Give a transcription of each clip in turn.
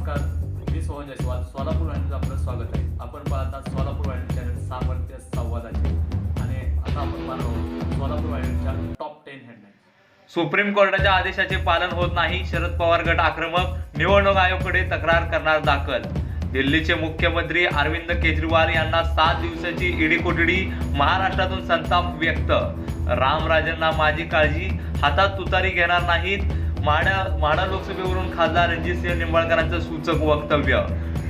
नमस्कार. मी सोहन जयस्वाल. सोलापूर वाहिनीचं आपलं स्वागत आहे. आपण पाहता सोलापूर वाहिनी चॅनल सामर्थ्य संवादाचे. आणि आता आपण पाहणार आहोत सोलापूर वाहिनीच्या टॉप टेन हेडलाईन सुप्रीम कोर्टाच्या आदेशाचे पालन होत नाही. शरद पवार गट आक्रमक. निवडणूक आयोगाकडे तक्रार करणार दाखल. दिल्लीचे मुख्यमंत्री अरविंद केजरीवाल यांना सात दिवसाची ईडी कोठडी. महाराष्ट्रातून संताप व्यक्त. रामराजेंना माझी काळजी. हातात तुतारी घेणार नाहीत. माडा माडा लोकसभेवरून खासदार रणजितसिंह निंबाळकरांचं सूचक वक्तव्य.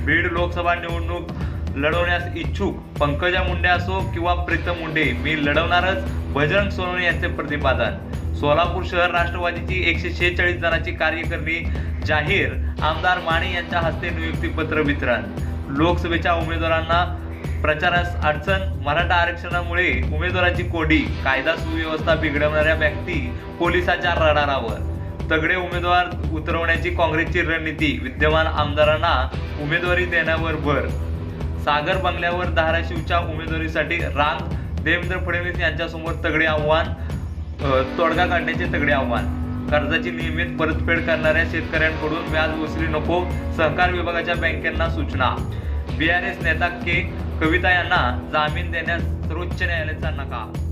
बीड लोकसभा निवडणूक लढवण्यास इच्छुक पंकजा मुंडे असो किंवा प्रीतम मुंडे मी लढवणारच बजरंग सोनवणे यांचे प्रतिपादन. सोलापूर शहर राष्ट्रवादीची एकशे शेहेचाळीस जणांची कार्यकारिणी जाहीर आमदार माने यांच्या हस्ते नियुक्तीपत्र वितरण. लोकसभेच्या उमेदवारांना प्रचारास अडचण मराठा आरक्षणामुळे उमेदवाराची कोडी कायदा सुव्यवस्था बिघडवणाऱ्या व्यक्ती पोलिसाच्या रडारावर. तगडे उमेदवार उतरवण्याची काँग्रेसची रणनीती विद्यमान आमदारांना उमेदवारी देण्यावर भर. सागर बंगल्यावर धाराशिवच्या उमेदवारीसाठी रांग देवेंद्र फडणवीस यांच्यासमोर तगडे आव्हान तोडगा काढण्याचे तगडे आव्हान. कर्जाची नियमित परतफेड करणाऱ्या शेतकऱ्यांकडून व्याज वसुली नको सहकार विभागाच्या बँकांना सूचना. बी आर एस नेता के. कविता यांना जामीन देण्यास सर्वोच्च न्यायालयाचा नकार.